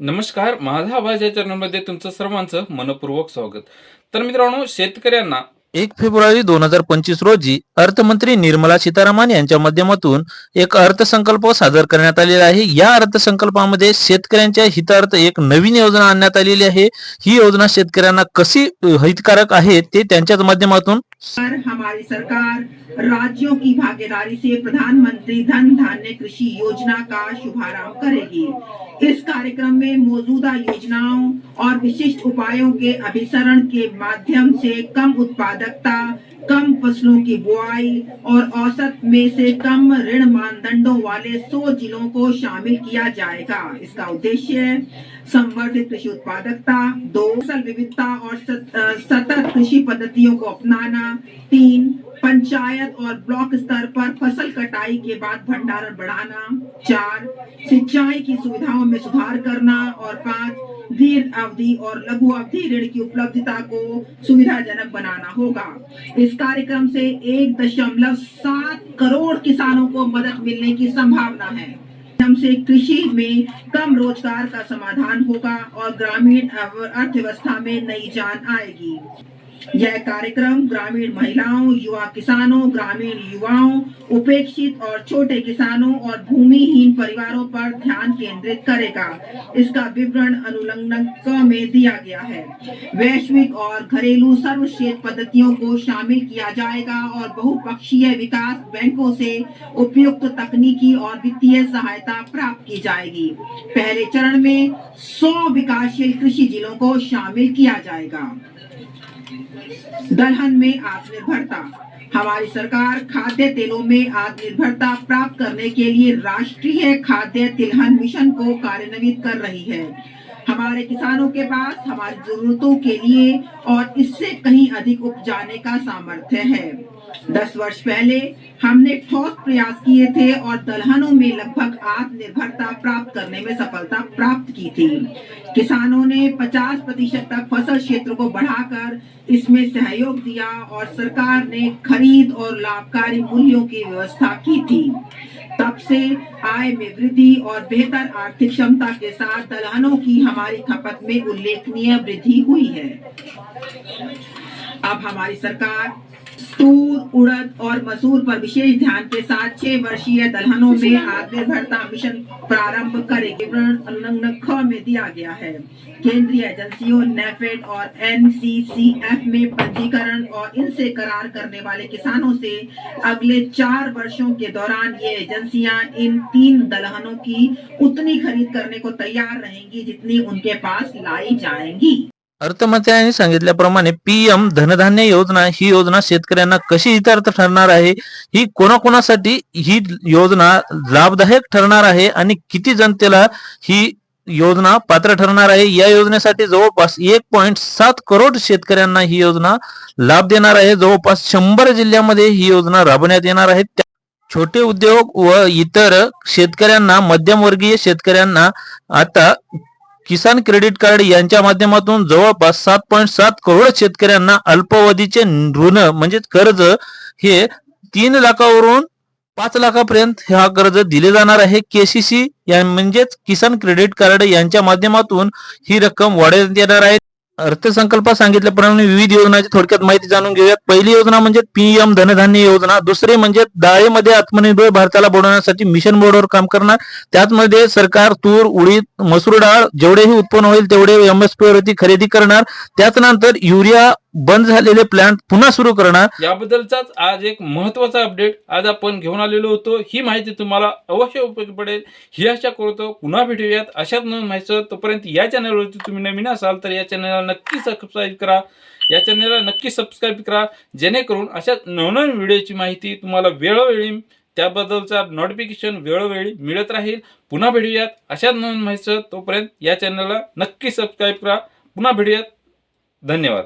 नमस्कार माझा आवाज या चॅनलमध्ये तुमचं सर्वांचं मनपूर्वक स्वागत. तर मित्रांनो शेतकऱ्यांना एक फेब्रुवारी दोन हजार पंचवीस रोजी अर्थमंत्री निर्मला सीतारामन यांच्या माध्यमातून एक अर्थसंकल्प सादर करण्यात आलेला आहे. या अर्थसंकल्पामध्ये शेतकऱ्यांच्या हितार्थ एक नवीन योजना आणण्यात आलेली आहे. ही योजना शेतकऱ्यांना कशी हितकारक आहे ते त्यांच्याच माध्यमातून हमारी सरकार राज्यों की भागीदारी से प्रधानमंत्री धन धान्य कृषि योजना का शुभारंभ करेगी। इस कार्यक्रम में मौजूदा योजनाओं और विशिष्ट उपायों के अभिसरण के माध्यम से कम उत्पादकता, कम फ़सलों की बुआई और औसत में से कम ऋण मानदंडों वाले 100 जिलों को शामिल किया जाएगा। इसका उद्देश्य संवर्धित कृषि उत्पादकता, दो, फ़सल विविधता और सतत कृषि पद्धतियों को अपनाना, तीन पंचायत और ब्लॉक स्तर पर फ़सल कटाई के बाद भंडारण बढ़ाना, चार, सिंचाई की सुविधाओं में सुधार करना और पाँच, दीर्घ अवधि और लघु अवधि ऋण की उपलब्धता को सुविधाजनक बनाना होगा। इस कार्यक्रम से एक दशमलव सात करोड़ किसानों को मदद मिलने की संभावना है। से कृषि में कम रोज़गार का समाधान होगा और ग्रामीण अर्थव्यवस्था में नई जान आएगी। यह कार्यक्रम ग्रामीण महिलाओं, युवा किसानों, ग्रामीण युवाओं, उपेक्षित और छोटे किसानों और भूमिहीन परिवारों पर ध्यान केंद्रित करेगा। इसका विवरण अनुलंघन में दिया गया है। वैश्विक और घरेलू सर्वश्रेष्ठ पद्धतियों को शामिल किया जाएगा और बहुपक्षीय विकास बैंकों से उपयुक्त तकनीकी और वित्तीय सहायता प्राप्त की जाएगी। पहले चरण में सौ विकासशील कृषि जिलों को शामिल किया जाएगा। दलहन में आत्मनिर्भरता। हमारी सरकार खाद्य तेलों में आत्मनिर्भरता प्राप्त करने के लिए राष्ट्रीय खाद्य तिलहन मिशन को कार्यान्वित कर रही है। हमारे किसानों के पास, हमारी जरूरतों के लिए और इससे कहीं अधिक उपजाने का सामर्थ्य है। दस वर्ष पहले हमने ठोस प्रयास किए थे और दलहनों में लगभग आत्मनिर्भरता प्राप्त करने में सफलता प्राप्त की थी। किसानों ने 50 प्रतिशत तक फ़सल क्षेत्र को बढ़ाकर इसमें सहयोग दिया और सरकार ने खरीद और लाभकारी मूल्यों की व्यवस्था की थी। तब से आय में वृद्धि और बेहतर आर्थिक क्षमता के साथ दलहनों की हमारी खपत में उल्लेखनीय वृद्धि हुई है। अब हमारी सरकार तूर उड़द और मसूर पर विशेष ध्यान के साथ छह वर्षीय दलहनों में आत्मनिर्भरता मिशन प्रारंभ करेगी विवरण ख में दिया गया है। केंद्रीय एजेंसियों, नेफेड और एनसीसीएफ में पंजीकरण और इनसे करार करने वाले किसानों से अगले चार वर्षों के दौरान ये एजेंसियाँ इन तीन दलहनों की उतनी खरीद करने को तैयार रहेंगी जितनी उनके पास लाई जाएँगी। अर्थमंत्र्यांनी सांगितल्याप्रमाणे पीएम धनधान्य योजना ही योजना शेतकऱ्यांना कशी हितार्थ ठरणार आहे? ही कोणाकोणासाठी ही योजना लाभदायक ठरणार आहे आणि किती जनतेला ही योजना पात्र ठरणार आहे? या योजनेसाठी जवळपास एक पॉईंट सात करोड शेतकऱ्यांना ही योजना लाभ देणार आहे. जवळपास शंभर जिल्ह्यामध्ये ही योजना राबवण्यात येणार आहे. त्या- छोटे उद्योग व इतर शेतकऱ्यांना मध्यमवर्गीय शेतकऱ्यांना आता किसान क्रेडिट कार्ड यांच्या माध्यमातून जवळपास सात पॉईंट सात करोड शेतकऱ्यांना अल्पावधीचे ऋण म्हणजेच कर्ज हे तीन लाखावरून पाच लाखापर्यंत हा कर्ज दिले जाणार आहे. केसीसी या म्हणजेच किसान क्रेडिट कार्ड यांच्या माध्यमातून ही रक्कम वाढवण्यात येणार आहे. अर्थसंकल्पात सांगितल्याप्रमाणे विविध योजनांची थोडक्यात माहिती जाणून घेऊयात. पहिली योजना म्हणजे पीएम धनधान्य योजना. दुसरी म्हणजे डाळीमध्ये आत्मनिर्भर भारताला बनवण्यासाठी मिशन बोर्डवर काम करणार. त्यातमध्ये सरकार तूर उडीद मसूर डाळ जेवढेही उत्पन्न होईल तेवढे एमएसपी वरती खरेदी करणार. त्याच नंतर युरिया बंद झालेले प्लांट पुन्हा सुरू करणार. याबद्दलचाच आज एक महत्त्वाचा अपडेट आज आपण घेऊन आलेलो होतो. ही माहिती तुम्हाला अवश्य उपयोगी पडेल. ही आशा करतो पुन्हा भेटूयात. अशाच नवीन माहिती तोपर्यंत या चॅनलवरती तुम्ही नवीन असाल तर या चॅनलला नक्की सबस्क्राईब करा. या चॅनलला नक्की सबस्क्राईब करा. जेणेकरून अशा नवनवीन व्हिडिओची माहिती तुम्हाला वेळोवेळी त्याबद्दलचा नोटिफिकेशन वेळोवेळी मिळत राहील. पुन्हा भेटूयात. अशाच नवीन माहिती तोपर्यंत या चॅनलला नक्की सबस्क्राईब करा. पुन्हा भेटूयात. धन्यवाद.